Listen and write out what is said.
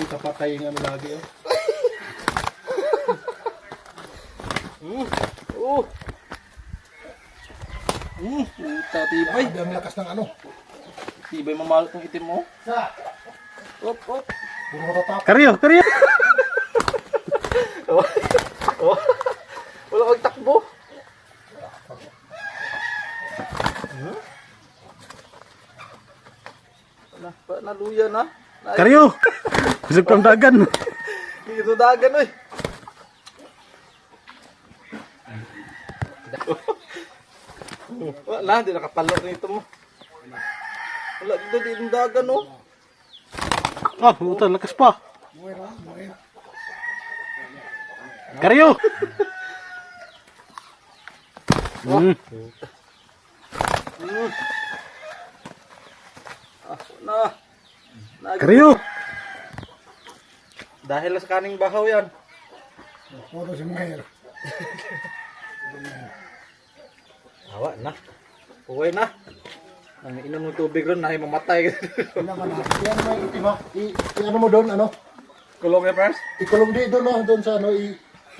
Kita patay yung ano lagi oh. Mm. Oh. Mm. Puta, tibay. Ay, ang lakas ng ano. Tibay mamalo tong itim mo. Sa, Op, op. Karyo, karyo. Oh. oh. Wala kang takbo. Wala, pa naluya na. Karyo. Kusog kang dagan. Dito dagan oy. Wala, di nakapalo nito mo. Wala, dito dito dagan oh. Ah, puta, lakas pa. Karyo. Hmm. Ah, na. Karyo. Dahil sa kaning bahaw yan. Puro si Mayor. Awa na. Uwi na. Ang inom ng tubig ron, nahi mamatay. Ano man na. Yan mo ano doon, ano? Kulong ya, pres? Ikulong di doon, no? Doon sa ano, i,